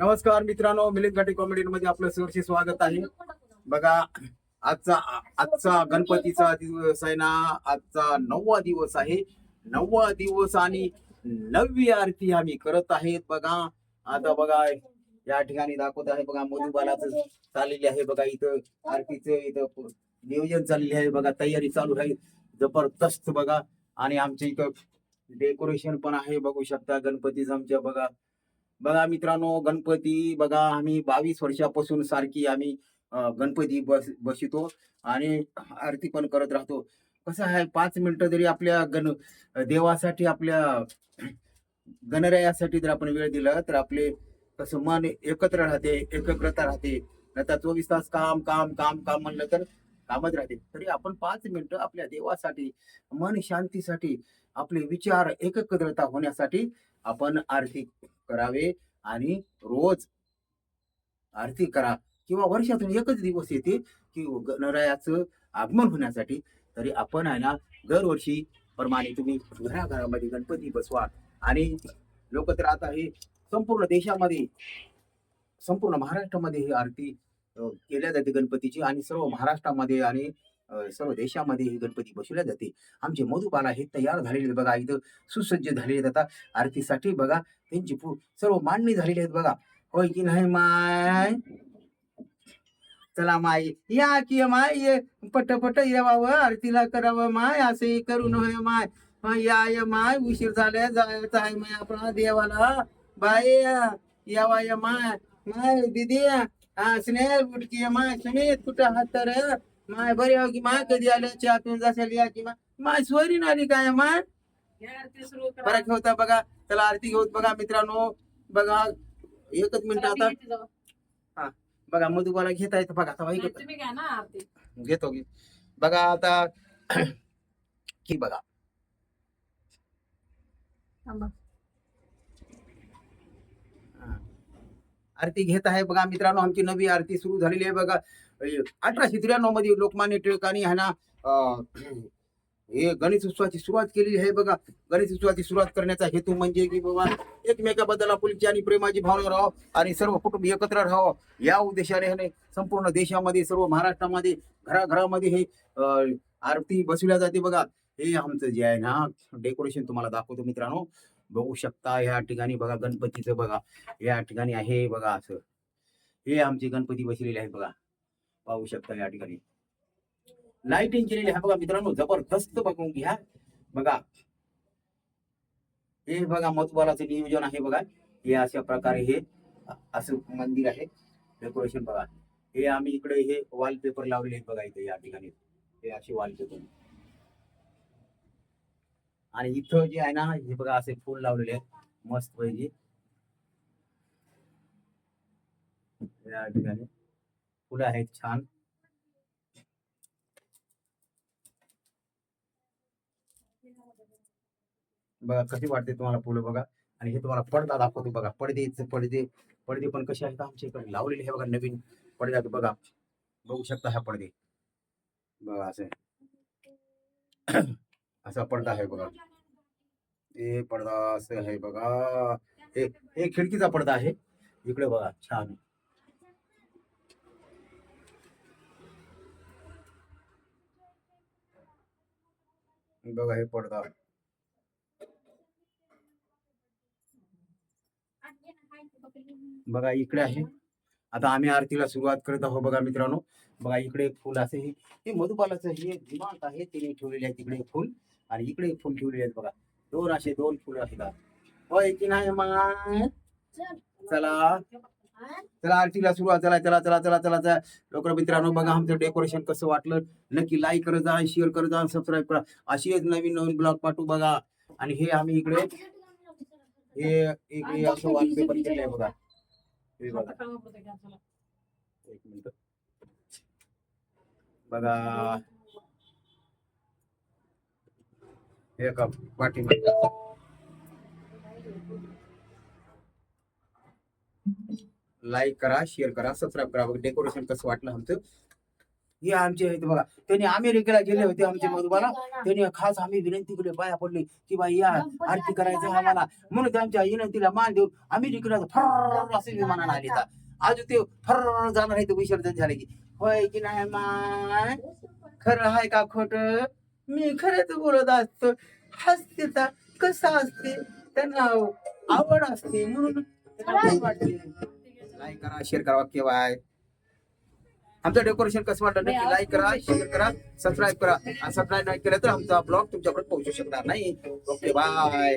नमस्कार मित्रांनो मिलिंद घाटे कॉमेडी मध्ये आपलं सहर्ष स्वागत आहे. बघा आजचा आजचा गणपतीचा दिवस आहे ना आजचा नववा दिवस आहे. नववा दिवस आणि नववी आरती आम्ही करत आहेत. बघा आता बघा या ठिकाणी दाखवत आहे बघा मधुबालाच चाललेली आहे बघा इथं आरतीचं इथं नियोजन चाललेले आहे. बघा तयारी चालू आहे. जबरदस्त बघा. आणि आमच्या इथं डेकोरेशन पण आहे बघू शकता. गणपतीचं आमच्या बघा बघा मित्रांनो गणपती बघा आम्ही बावीस वर्षापासून सारखी आम्ही गणपती बस बसितो आणि आरती पण करत राहतो. कसं आहे पाच मिनिटं जरी आपल्या गण देवासाठी आपल्या गणरायासाठी जर आपण वेळ दिला तर आपले कसं मन एकत्र राहते एकाग्रता राहते. नाहीतर चोवीस तास काम काम काम काम म्हणलं तर कामच राहते. तरी आपण पाच मिनिटं आपल्या देवासाठी मन शांतीसाठी आपले विचार एकाग्रता होण्यासाठी आपण आरती करावे आणि रोज आरती करा. किंवा वर्षातून एकच दिवस येते की गणरायाचं आगमन होण्यासाठी. तरी आपण आहे ना दरवर्षी प्रमाणे तुम्ही घराघरामध्ये गणपती बसवा. आणि लोक तर आता हे संपूर्ण देशामध्ये संपूर्ण महाराष्ट्रामध्ये ही आरती केल्या जाते गणपतीची. आणि सर्व महाराष्ट्रामध्ये आणि सर्व देशामध्ये हे गणपती बसवल्या जाते. आमचे मधुबाला हे तयार झालेले आहेत बघा. इथं सुसज्ज झालेले आहेत आता आरतीसाठी बघा. त्यांची पू- सर्व मांडणी झालेली आहेत बघा. होय की नाही माय? चला माय या की माय? ये पट पट येवावं आरतीला करावं माय. असे करू नये माय. या या माय. उशीर झालाय जायचं आहे माय आपला देवाला. बाय यावा या माय. माय दिदी. स्नेह उठकी माय. सुमित कुठं हात तर? माय बरे हो की माय कधी आल्या चहा पिऊन जाशाल या की माय माय स्वरीन आली काय माय? फरक होता बघा त्याला आरती घेऊत बघा मित्रांनो. बघा एकच मिनिट आता. बघा मधुबाला घेता येतं बघा आता ऐकत तुम्ही घ्या ना आरती. घेतो घे बघा आता की बघा थांबा. हा. आरती घेत आहे. बघा मित्रांनो आमची नवी आरती सुरू झालेली आहे. बघा अठराशे त्र्याण्णवमध्ये लोकमान्य टिळकांनी ह्याना हे गणेश उत्सवाची सुरुवात केलेली आहे. बघा गणेश उत्सवाची सुरुवात करण्याचा हेतू म्हणजे की बाबा एकमेकाबद्दल आपुलकी आणि प्रेमाची भावना राहावं आणि सर्व कुटुंब एकत्र राहावं. या उद्देशाने ह्याने संपूर्ण देशामध्ये सर्व महाराष्ट्रामध्ये घराघरामध्ये हे आरती बसवल्या जाते. बघा हे आमचं जे आहे ना डेकोरेशन तुम्हाला दाखवतो मित्रांनो. बघू शकता या ठिकाणी बघा गणपतीचं बघा या ठिकाणी आहे बघा असं. हे आमचे गणपती बसलेले आहेत बघा. पाहू शकता या ठिकाणी. लाईटिंग केलेली आहे बघा मित्रांनो जबरदस्त बघून घ्या. बघा. हे बघा मधुबालाचं नियोजन आहे बघा. हे अशा प्रकारे हे असं मंदिर आहे. डेकोरेशन बघा. हे आम्ही इकडे हे वॉलपेपर लावलेले आहेत बघा इथे या ठिकाणी. हे असे वॉलपेपर आणि इथं जे आहे ना, हे बघा, असे फुल लावलेले आहेत. मस्त पैकी. या ठिकाणी फुलं आहेत छान. बघा, कशी वाटते तुम्हाला फुलं बघा? आणि हे तुम्हाला पडदा दाखवतो बघा. पडदेच पडदे पडदे पण कसे आहेत? आमच्या इकडे लावलेले आहे बघा, नवीन पडद्यात बघा. बघू शकता हा पडदे. बघा असे. असा पडदा आहे बघा. हे पडदा असं आहे बघा. हे खिडकीचा पडदा आहे. इकडे बघा, छान. बघा हे पडदा बघा, इकडे आहे. आता आम्ही आरतीला सुरुवात करत आहोत बघा मित्रांनो. बघा इकडे फुल असे हे मधुपालाचं हे दिमाग आहे. तिने ठेवलेले आहे तिकडे फुल. आणि इकडे एक फुल ठेवलेले आहेत बघा. दोन असे दोन फुल आहेत. होय की नाही चला. चला आरतीला सुरुवात. चला चला चला चला चला चला. लवकर मित्रांनो बघा आमचं डेकोरेशन कसं वाटलं. नक्की लाईक करत जा शेअर करत जा सबस्क्राईब करा. अशी एक नवीन नवीन ब्लॉग पाठवू बघा. आणि हे आम्ही इकडे हे इकडे असं वॉलपेपर केलं आहे बघा. हे बघा. एक मिनिट बघा हे लाईक करा शेअर करा सबस्क्राईब करा. डेकोरेशन कसं वाटलं आमचं. हे आमचे आहेत बघा. त्यांनी अमेरिकेला गेले होते आमचे मधुबाला. त्यांनी खास आम्ही विनंती केली पाया पडली की बाई या आरती करायचं आम्हाला. म्हणून त्यांच्या विनंतीला मान देऊन अमेरिकेला फर असे विमानाला आले. आज ते फर जाणार आहे ते विसर्जन झाले की. होय की नाही माय खरं आहे का खोट? मी खरंच बोलत असतो. हसते तर कसं असते? त्यांना आवड असते म्हणून वाटते. लाईक करा शेअर करा ओके बाय. आमचं डेकोरेशन कसं वाटलं नक्की लाईक करा शेअर करा सबस्क्राईब करा. सबस्क्राईब नाही केलं तर आमचा ब्लॉग तुमच्याकडे पोहोचू शकणार नाही. Okay bye